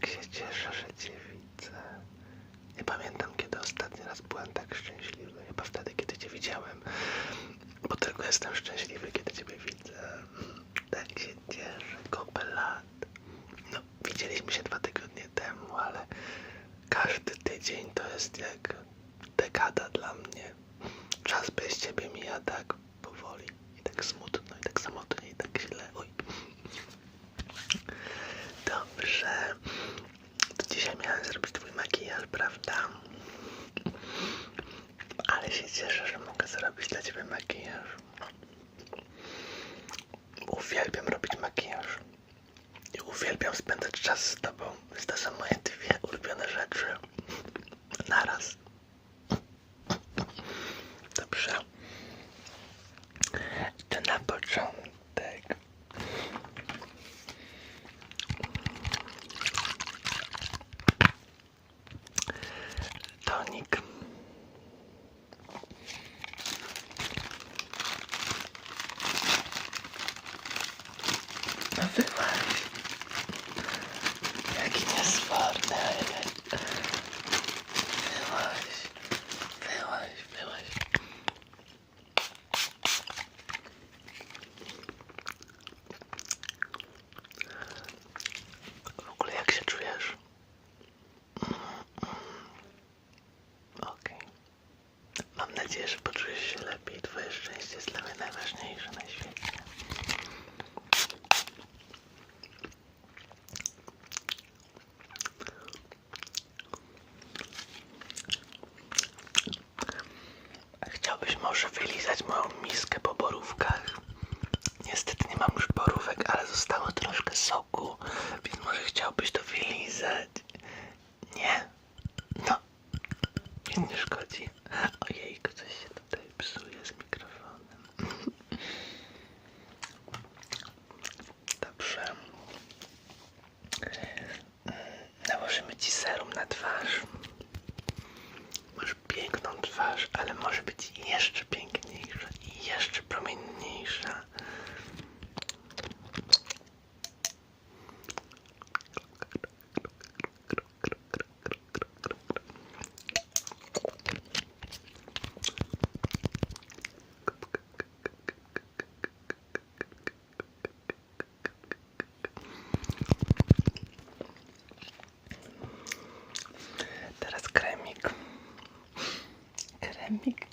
Tak się cieszę, że Cię widzę. Nie pamiętam, kiedy ostatni raz byłem tak szczęśliwy. Chyba wtedy, kiedy Cię widziałem. Bo tylko jestem szczęśliwy, kiedy Ciebie widzę. Tak się cieszę. Kopę lat. No, widzieliśmy się dwa tygodnie temu, ale każdy tydzień to jest jak dekada dla mnie. to są moje dwie ulubione rzeczy naraz. nadzieję, że poczujesz się lepiej. Twoje szczęście jest dla mnie najważniejsze na świecie. I make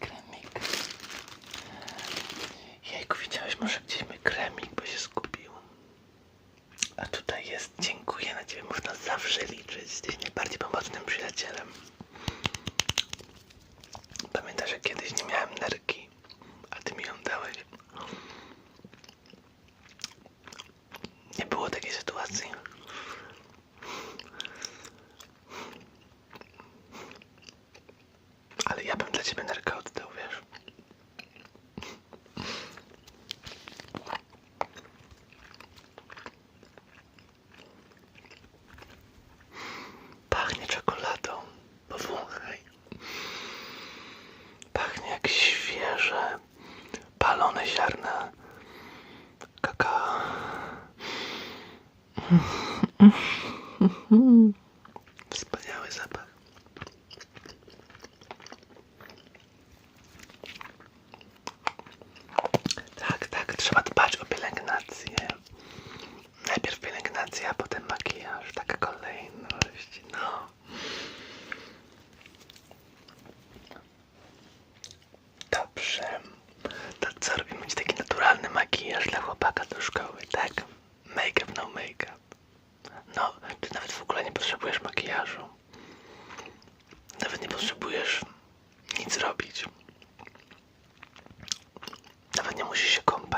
嗯。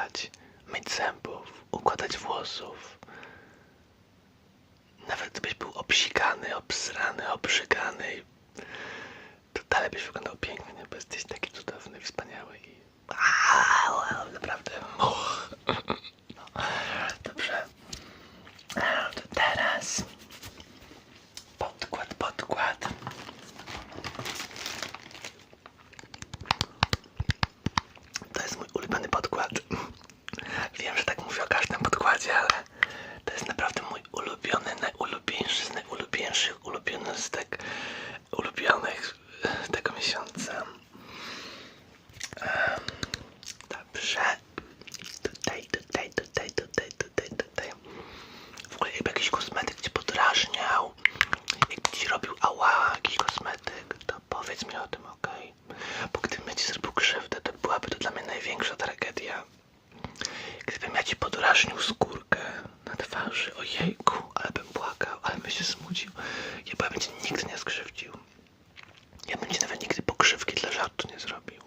sprzątać, myć zębów, układać włosów. Nawet gdybyś był obsikany, obsrany, obrzygany, to dalej byś wyglądał pięknie, bo jesteś taki cudowny, wspaniały i... Aaaa, naprawdę. No. Jakiś kosmetyk cię podrażniał, jakby ci robił ała jakiś kosmetyk, to powiedz mi o tym, okej? Bo gdybym ja ci zrobił krzywdę, to byłaby to dla mnie największa tragedia. Gdybym ja ci podrażnił skórkę na twarzy, ojejku, ale bym płakał, ale bym się smucił. Ja bym cię nigdy nie skrzywdził. Ja bym ci nawet nigdy pokrzywki dla żartu nie zrobił.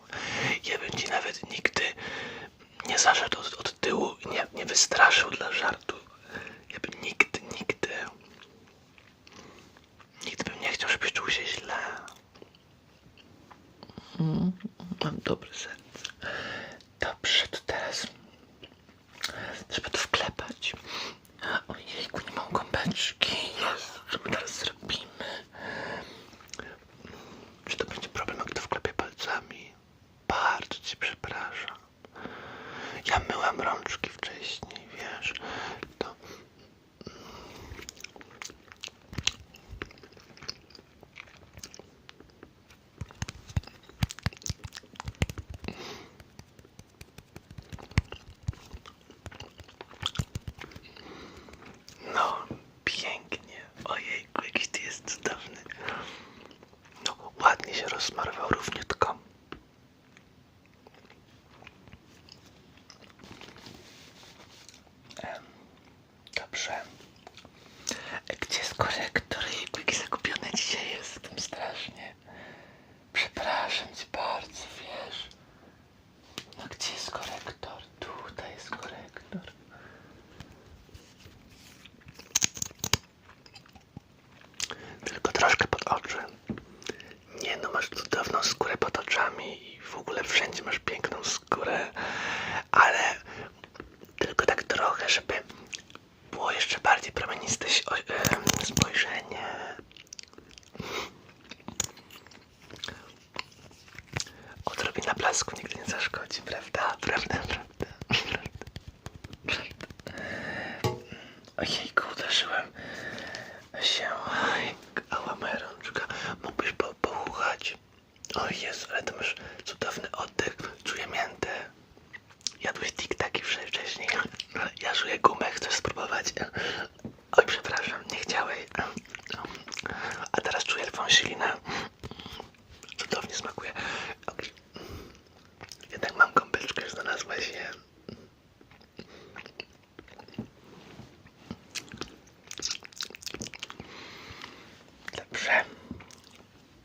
Ja bym ci nawet nigdy nie zaszedł od, od tyłu i nie, nie wystraszył dla żartu. Ja bym nigdy, nigdy, nigdy bym nie chciał, żebyś czuł się źle. Mm, Mam dobre serce. Dobrze, to teraz trzeba to wklepać. Ojejku, nie mam gąbeczki. Jezu, co my teraz zrobimy? Czy to będzie problem, jak to wklepię palcami? Bardzo cię przepraszam. Ja myłam rączki wcześniej, wiesz. To... No, pięknie. Ojejku, jakiś ty jest cudowny. No, ładnie się rozsmarował równiutko. Em, Dobrze. E, Gdzie jest korektor? Jejku, jaki zagubiony dzisiaj jestem strasznie. Przepraszam cię bardzo, wiesz. No gdzie jest korektor? Tutaj jest korektor. Tylko troszkę pod oczy. Nie no, masz cudowną skórę pod oczami i w ogóle wszędzie masz piękną skórę, ale tylko tak trochę, żeby było jeszcze bardziej promieniste si- o- em, spojrzenie. Odrobina blasku nigdy nie zaszkodzi, prawda? Prawda, prawda.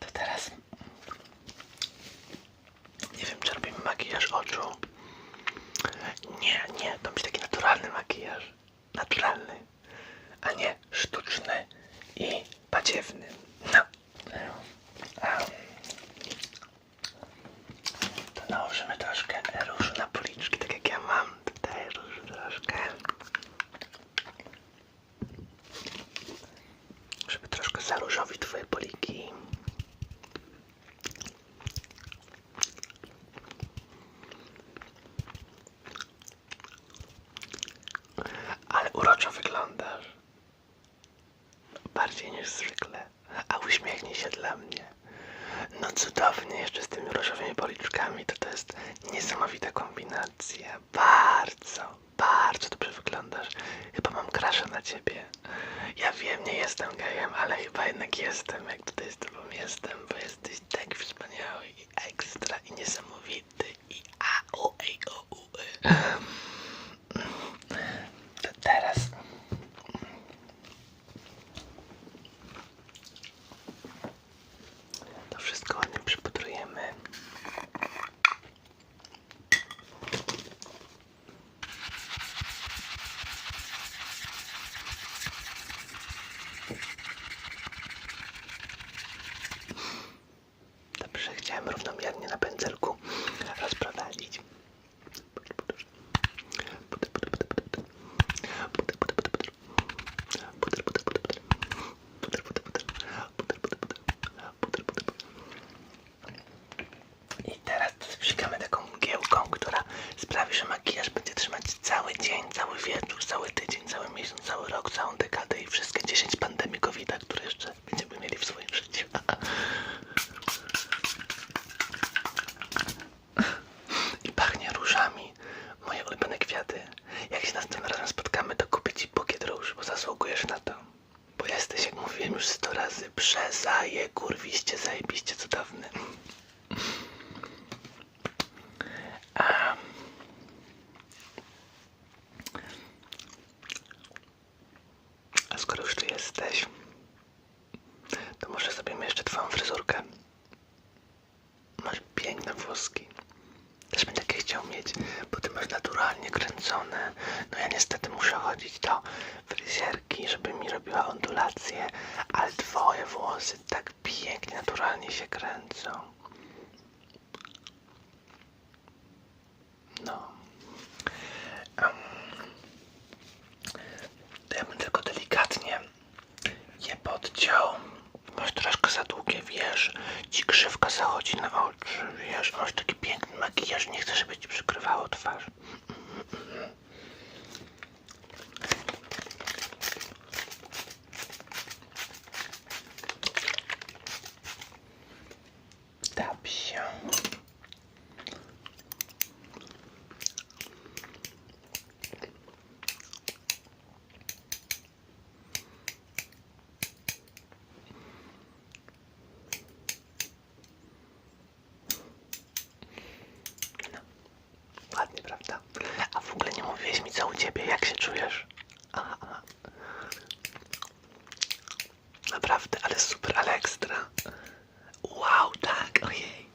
To teraz nie wiem, czy robimy makijaż oczu. Nie, nie, to być taki naturalny makijaż. Naturalny, a nie sztuczny i badziewny. No. A. To nałożymy troszkę różu na policzki, tak jak ja mam. Tutaj różu troszkę. Żeby troszkę zaróżowić twoje poliki. Ale uroczo wyglądasz. Bardziej niż zwykle. A uśmiechnij się dla mnie. No cudownie, jeszcze z tymi różowymi policzkami. To to jest niesamowita kombinacja. Bardzo, bardzo dobrze wyglądasz. Chyba mam krasza na ciebie. Ja wiem, nie jestem gejem, ale chyba jednak jestem, jak tutaj z tobą jestem, bo jesteś tak wspaniały i ekstra i niesamowity i a, o, ej, o, u, y. To teraz skoro już tu jesteś, to może zrobimy jeszcze twoją fryzurkę. Masz piękne włoski. Też bym takie chciał mieć, bo ty masz naturalnie kręcone. No ja niestety muszę chodzić do fryzjerki, żeby mi robiła ondulacje, ale twoje włosy tak pięknie, naturalnie się kręcą. No. Em, To ja bym tylko delikatnie je podciął. Masz troszkę za długie, wiesz, ci krzywka zachodzi na oczy, wiesz, masz taki piękny makijaż, nie chcę, żeby ci przykrywało twarz. Dobrze. Ładnie, prawda? A mówiłeś mi co u ciebie, jak się czujesz? Aha. Naprawdę, ale super, ale ekstra. Wow, tak, ojej.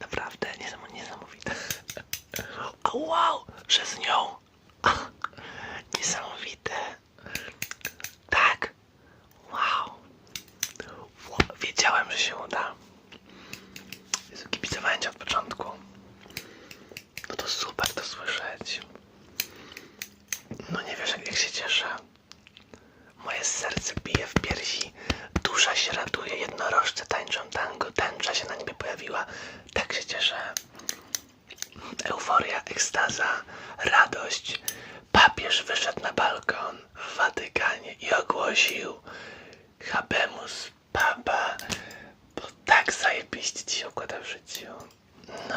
Naprawdę, niesam- niesamowite. A wow, że z nią. Niesamowite. Tak. Wow. Wiedziałem, że się uda. Jezu, kibicowałem cię od początku. No to super to słyszeć. No nie wiesz, jak, się cieszę. Moje serce bije w piersi. Dusza się raduje. Jednorożce tańczą tango. Tęcza się na niebie pojawiła. Tak się cieszę. Euforia, ekstaza, radość. Papież wyszedł na balkon w Watykanie i ogłosił Habemus Papa, bo tak zajebiście ci się układa w życiu. No.